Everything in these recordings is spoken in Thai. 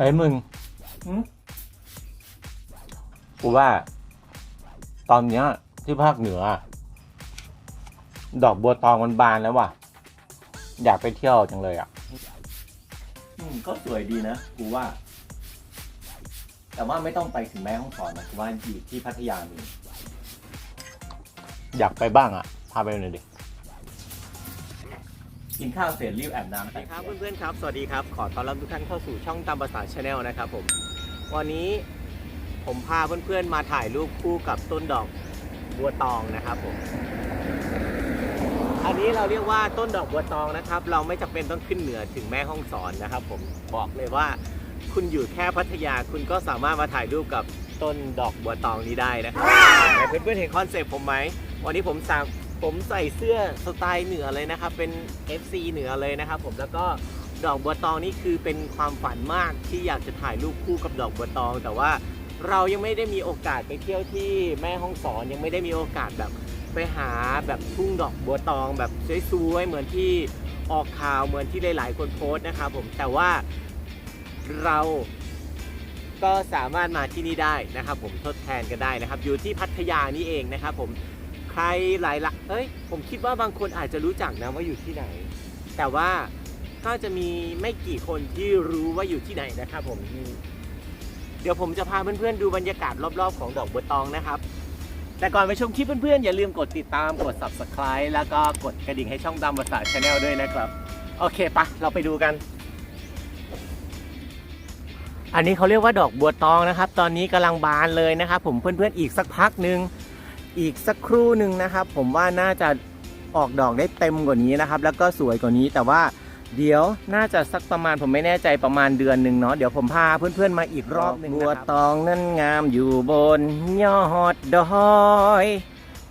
เฮ้ยมึงหืมกูว่า ตอนเนี้ย ที่ภาคเหนือ ดอกบัวตองมันบานแล้วว่ะ อยากไปเที่ยวจังเลยอะ อืมก็สวยดีนะกูว่า แต่ว่าไม่ต้องไปถึงแม่ห้องสอนนะกูว่าอยู่ที่พัทยามีอยากไปบ้างอะ พาไปหน่อยดิ กินข้าวเสร็จรีบอาบน้ำสวัสดีครับเพื่อนๆครับ สวัสดีครับ ขอต้อนรับทุกท่านเข้าสู่ช่องตามภาษาชาแนลนะครับผม วันนี้ผมพาเพื่อนๆมาถ่ายรูปคู่กับต้นดอกบัวตองนะครับผม อันนี้เราเรียกว่าต้นดอกบัวตองนะครับ เราไม่จำเป็นต้องขึ้นเหนือถึงแม่ห้องสอนนะครับ ผม บอกเลยว่า คุณอยู่แค่พัทยาคุณก็สามารถมาถ่ายรูปกับต้นดอกบัวตองนี้ได้นะครับเพื่อนๆเห็นคอนเซปต์ผมไหม วันนี้ผมสั่ง ผมใส่เสื้อสไตล์เหนือเลยนะครับเป็น FC เหนือเลยนะครับผมแล้วก็ดอกบัวตองนี่คือเป็นความฝันมากที่อยากจะถ่ายรูปคู่กับดอกบัวตอง แต่ว่าเรายังไม่ได้มีโอกาสไปเที่ยวที่แม่ห้องสอนยังไม่ได้มีโอกาสแบบไปหาแบบทุ่งดอกบัวตอง แบบสวยๆเหมือนที่ออกข่าวเหมือนที่หลายๆคนโพสต์นะครับผมแต่ว่าเราก็สามารถมาที่นี่ได้นะครับผมทดแทนกันได้นะครับ อยู่ที่พัทยานี่เองนะครับผม ใครหลายละเอ้ย ผมคิดว่าบางคนอาจจะรู้จักนะว่าอยู่ที่ไหน แต่ว่าก็จะมีไม่กี่คนที่รู้ว่าอยู่ที่ไหนนะครับผม เดี๋ยวผมจะพาเพื่อนๆดูบรรยากาศรอบๆ ของดอกบัวตองนะครับ แต่ก่อนไปชมคลิปเพื่อนๆ อย่าลืมกดติดตาม กด subscribe แล้วก็กดกระดิ่งให้ช่องดำภาษาชาแนลด้วยนะครับ โอเคปะเราไปดูกัน อันนี้เขาเรียกว่าดอกบัวตองนะครับ ตอนนี้กำลังบานเลยนะครับ ผมเพื่อนๆ อีกสักพักหนึ่ง อีกสักครู่หนึ่งนะครับ ผมว่าน่าจะออกดอกได้เต็มกว่านี้นะครับ แล้วก็สวยกว่านี้แต่ว่าเดี๋ยวน่าจะสักประมาณผมไม่แน่ใจประมาณเดือนหนึ่งเนาะเดี๋ยวผมพาเพื่อนๆมาอีกรอบหนึ่งบัวตองนั้นงามอยู่บนยอดดอย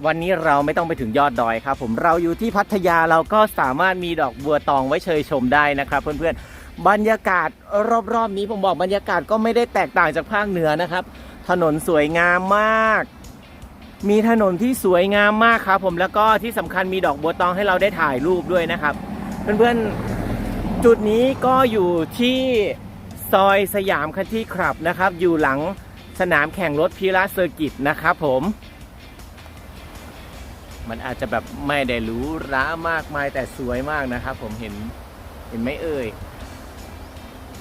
วันนี้เราไม่ต้องไปถึงยอดดอยครับ ผมเราอยู่ที่พัทยาเราก็สามารถมีดอกบัวตองไว้เชยชมได้นะครับเพื่อนๆบรรยากาศรอบๆนี้ผมบอกบรรยากาศก็ไม่ได้แตกต่างจากภาคเหนือนะครับ ถนนสวยงามมาก มีถนนที่สวยงามมากครับผมแล้วก็ที่สำคัญมีดอกบัวตองให้เราได้ถ่ายรูปด้วยนะครับ เพื่อนๆจุดนี้ก็อยู่ที่ซอยสยามคันที่ครับนะครับ อยู่หลังสนามแข่งรถพีระเซอร์กิตนะครับผม มันอาจจะแบบไม่ได้หรูหรามากมายแต่สวยมากนะครับ ผมเห็นเห็นไหมเอ่ย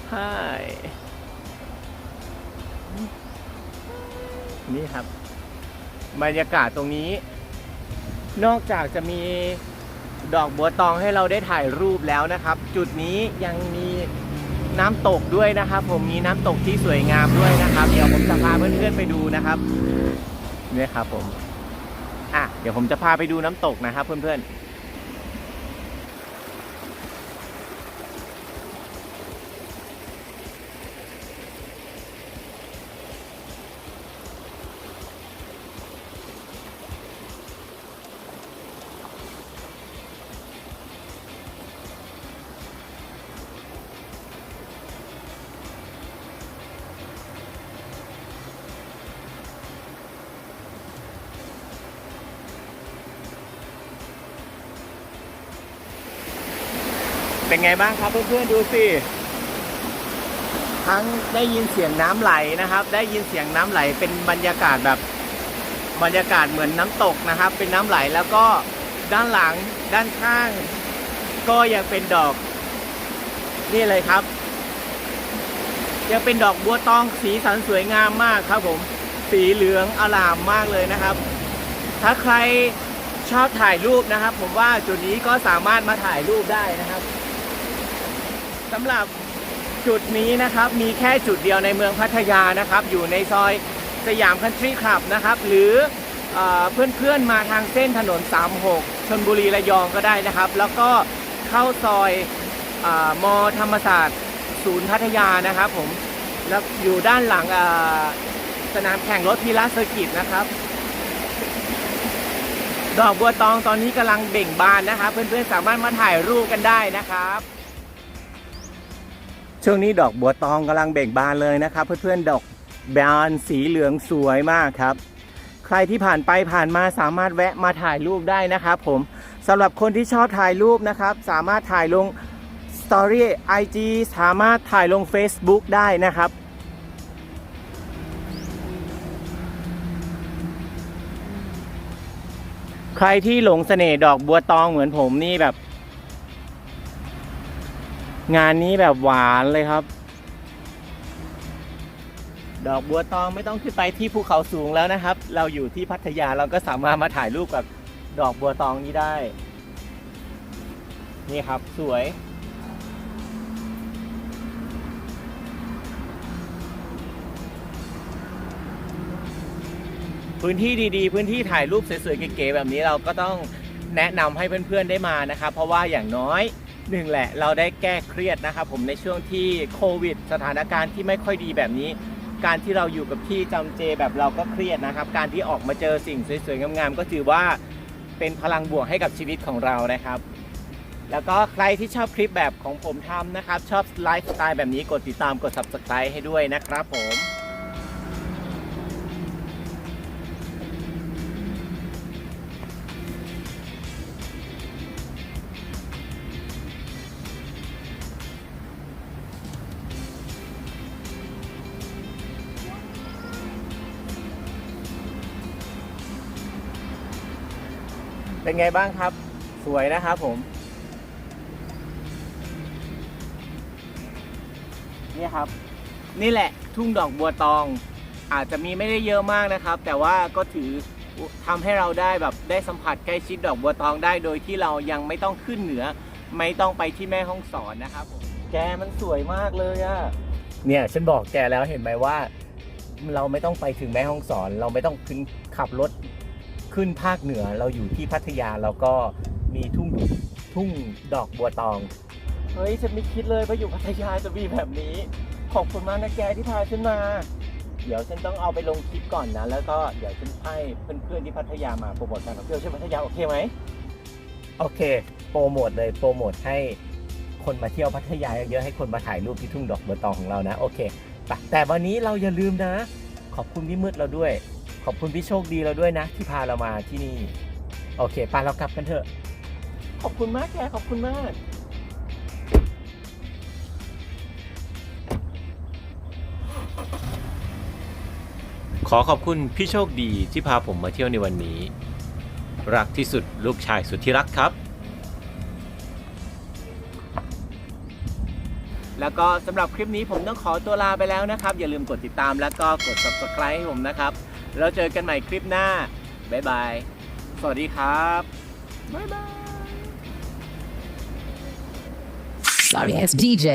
ใช่นี่ครับ บรรยากาศตรงนี้ นอกจากจะมีดอกบัวตองให้เราได้ถ่ายรูปแล้วนะครับ จุดนี้ยังมีน้ำตกด้วยนะครับ ผมมีน้ำตกที่สวยงามด้วยนะครับ เดี๋ยวผมจะพาเพื่อนๆไปดูนะครับเนี่ยครับผมอะเดี๋ยวผมจะพาไปดูน้ำตกนะครับเพื่อนๆ เป็นไงบ้างครับเพื่อนๆดูสิ ทั้งได้ยินเสียงน้ำไหลนะครับ ได้ยินเสียงน้ำไหลเป็นบรรยากาศแบบบรรยากาศเหมือนน้ำตกนะครับ เป็นน้ำไหลแล้วก็ด้านหลังด้านข้าง ก็ยังเป็นดอก นี่เลยครับ ยังเป็นดอกบัวตองสีสันสวยงามมากครับ ผม สีเหลืองอลามมากเลยนะครับ ถ้าใครชอบถ่ายรูปนะครับ ผมว่าจุดนี้ก็สามารถมาถ่ายรูปได้นะครับ สำหรับจุดนี้นะครับมีแค่จุดเดียวในเมืองพัทยานะครับ อยู่ในซอยสยามคันทรีคลับนะครับ หรือเอเพื่อนๆมาทางเส้นถนน 36ชนบุรีระยองก็ได้นะครับ แล้วก็เข้าซอยเออมธรรมศาสตร์ศูนย์พัทยานะครับผมแล้วอยู่ด้านหลังสนามแข่งรถพีระเซอร์กิตนะครับ ดอกบัวตองตอนนี้กำลังเบ่งบานนะครับ เพื่อนๆสามารถมาถ่ายรูปกันได้นะครับ ช่วงนี้ดอกบัวตองกำลังเบ่งบานเลยนะครับ เพื่อนๆดอกบานสีเหลืองสวยมากครับ ใครที่ผ่านไปผ่านมาสามารถแวะมาถ่ายรูปได้นะครับ ผมสำหรับคนที่ชอบถ่ายรูปนะครับ สามารถถ่ายลง Story IG สามารถถ่ายลง Facebook ได้นะครับใครที่หลงเสน่ห์ดอกบัวตองเหมือนผมนี่แบบ งานนี้แบบหวานเลยครับ ดอกบัวตองไม่ต้องขึ้นไปที่ภูเขาสูงแล้วนะครับ เราอยู่ที่พัทยาเราก็สามารถมาถ่ายรูปกับดอกบัวตองนี้ได้ นี่ครับสวย พื้นที่ดีๆ พื้นที่ถ่ายรูปสวยๆเก๋ๆแบบนี้เราก็ต้องแนะนำให้เพื่อนๆได้มานะครับ เพราะว่าอย่างน้อย หนึ่งแหละ เราได้แก้เครียดนะครับผมในช่วงที่โควิด สถานการณ์ที่ไม่ค่อยดีแบบนี้ การที่เราอยู่กับที่จำเจแบบเราก็เครียดนะครับ การที่ออกมาเจอสิ่งสวยๆงามๆก็ถือว่าเป็นพลังบวกให้กับชีวิตของเรานะครับ แล้วก็ใครที่ชอบคลิปแบบของผมทำนะครับ ชอบไลฟ์สไตล์แบบนี้กดติดตามกด subscribe ให้ด้วยนะครับผม เป็นไงบ้างครับ สวยนะครับผมนี่ครับ นี่แหละทุ่งดอกบัวตอง อาจจะมีไม่ได้เยอะมากนะครับ แต่ว่าก็ถือทำให้เราได้แบบได้สัมผัสใกล้ชิดดอกบัวตองได้ โดยที่เรายังไม่ต้องขึ้นเหนือ ไม่ต้องไปที่แม่ห้องสอนนะครับผมแกมันสวยมากเลยอะเนี่ยฉันบอกแกแล้วเห็นไหมว่า เราไม่ต้องไปถึงแม่ห้องสอน เราไม่ต้องขึ้นขับรถ ขึ้นภาคเหนือเราอยู่ที่พัทยาแล้วก็มีทุ่งทุ่งดอกบัวตอง เฮ้ยฉันไม่คิดเลยว่าอยู่พัทยาจะมีแบบนี้ ขอบคุณมากนะแกที่พาฉันมา เดี๋ยวฉันต้องเอาไปลงคลิปก่อนนะ แล้วก็เดี๋ยวฉันให้เพื่อนๆที่พัทยามาโปรโมทการท่องเที่ยวที่พัทยาโอเคไหมโอเค โปรโมทเลยโปรโมทให้คนมาเที่ยวพัทยาเยอะๆให้คนมาถ่ายรูปที่ทุ่งดอกบัวตองของเรานะโอเคไปแต่วันนี้เราอย่าลืมนะ ขอบคุณพี่มืดเราด้วย อบคุณพี่โชคดีเราด้วยนะ ที่พาเรามาที่นี่ โอเคไปเรากลับกันเถอะ ขอบคุณมากแกขอบคุณมากขอขอบคุณพี่โชคดีที่พาผมมาเที่ยวในวันนี้ รักที่สุดลูกชายสุดที่รักครับ แล้วก็สำหรับคลิปนี้ผมต้องขอตัวลาไปแล้วนะครับ อย่าลืมกดติดตามแล้วก็กด subscribe ให้ผมนะครับ เราเจอกันใหม่คลิปหน้า บ๊ายบาย สวัสดีครับ บ๊ายบาย Sorry, it's DJ.